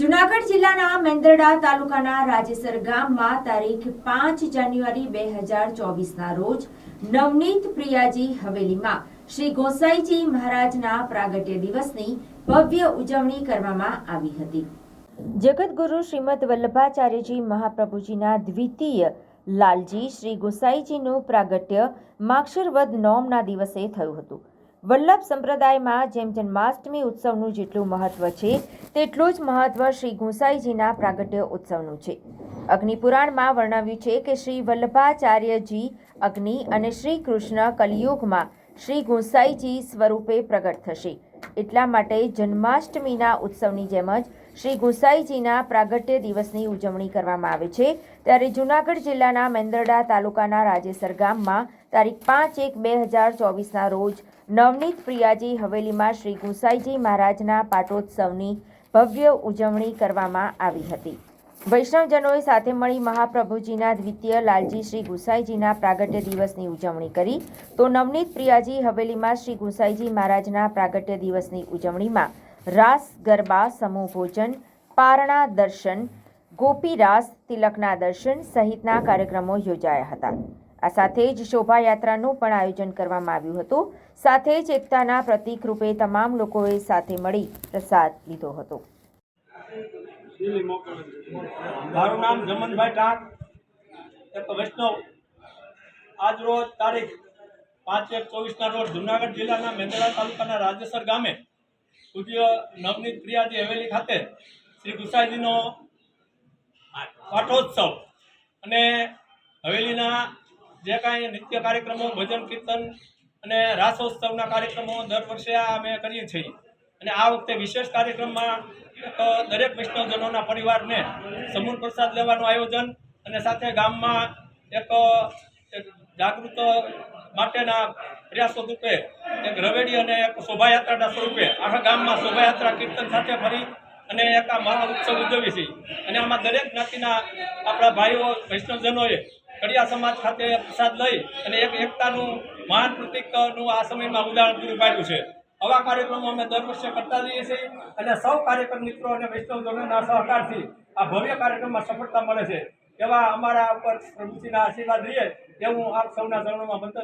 જુનાગઢ જિલ્લાના મેંદરડા તાલુકાના રાજેસર ગામમાં તારીખ પાંચ જાન્યુઆરી બે હજાર ચોવીસના રોજ નવનીત પ્રિયાજી હવેલીમાં શ્રી ગોસાઈજી મહારાજના પ્રાગટ્ય દિવસની ભવ્ય ઉજવણી કરવામાં આવી હતી. જગતગુરુ શ્રીમદ વલ્લભાચાર્યજી મહાપ્રભુજીના દ્વિતીય લાલજી શ્રી ગોસાઈજીનું પ્રાગટ્ય માક્ષરવદ નોમના દિવસે થયું હતું. વલ્લભ સંપ્રદાયમાં જેમ જન્માષ્ટમી ઉત્સવનું જેટલું મહત્વ છે, તેટલું જ મહત્વ શ્રી ગુંસાઈજીના પ્રાગટ્ય ઉત્સવનું છે. અગ્નિપુરાણમાં વર્ણવ્યું છે કે શ્રી વલ્લભાચાર્યજી અગ્નિ અને શ્રી કૃષ્ણ કલિયુગમાં શ્રી ગુંસાઈજી સ્વરૂપે પ્રગટ થશે. એટલા માટે જન્માષ્ટમીના ઉત્સવની જેમ જ શ્રી ગુંસાઈજીના પ્રાગટ્ય દિવસની ઉજવણી કરવામાં આવે છે. ત્યારે જૂનાગઢ જિલ્લાના મેંદરડા તાલુકાના રાજેસર ગામમાં તારીખ પાંચ એક બે હજાર ચોવીસના રોજ નવનીત પ્રિયાજી હવેલીમાં શ્રી ગુંસાઈજી મહારાજના પાટોત્સવની ભવ્ય ઉજવણી કરવામાં આવી હતી. વૈષ્ણવજનોએ સાથે મળી મહાપ્રભુજીના દ્વિતીય લાલજી શ્રી ગુસાઈજીના પ્રાગટ્ય દિવસની ઉજવણી કરી. તો નવનીત પ્રિયાજી હવેલીમાં શ્રી ગુસાઈજી મહારાજના પ્રાગટ્ય દિવસની ઉજવણીમાં રાસ, ગરબા, સમૂહ ભોજન, પારણા દર્શન ગોપી રાસ તિલકના દર્શન સહિતના કાર્યક્રમો યોજાયા હતા. આ સાથે જ શોભાયાત્રાનું પણ આયોજન કરવામાં આવ્યું હતું. સાથે જ એકતાના પ્રતીક રૂપે તમામ લોકોએ સાથે મળી પ્રસાદ લીધો હતો. મારું નામ જમનભાઈ ટાંક. વૈષ્ણવ. આજ રોજ તારીખ પાંચ એક ચોવીસના રોજ જુનાગઢ જિલ્લાના મેંદરા તાલુકાના રાજેસર ગામે પૂજ્ય નવનીત પ્રિયાજી હવેલી ખાતે શ્રી ગુસાઈજીનો પાઠોત્સવ અને હવેલીના જે કાંઈ નિત્ય કાર્યક્રમો, ભજન, કીર્તન અને રાસોત્સવના કાર્યક્રમો દર વર્ષે અમે કરીએ છીએ. અને આ વખતે વિશેષ કાર્યક્રમમાં દરેક વૈષ્ણવજનોના પરિવારને સમૂહ પ્રસાદ લેવાનું આયોજન અને સાથે ગામમાં એક જાગૃત માટેના પ્રયાસો રૂપે એક રવેડી અને એક શોભાયાત્રાના સ્વરૂપે આખા ગામમાં શોભાયાત્રા કીર્તન સાથે ફરી અને એક આ મહા ઉત્સવ ઉજવીએ છીએ. અને આમાં દરેક જ્ઞાતિના આપણા ભાઈઓ, વૈષ્ણવજનોએ કડિયા સમાજ ખાતે પ્રસાદ લઈ અને એક એકતાનું, મહાન પ્રતીકનું આ સમયમાં ઉદાહરણ પૂરું પાડ્યું છે. આવા કાર્યક્રમો અમે દર વર્ષે કરતા રહીએ છીએ અને સૌ કાર્યક્રમ મિત્રો અને વૈષ્ણવજનોના સહકારથી આ ભવ્ય કાર્યક્રમમાં સફળતા મળે છે. એવા અમારા ઉપર પ્રભુજીના આશીર્વાદ રહીએ. એવું આપ સૌના ચરણોમાં મંતન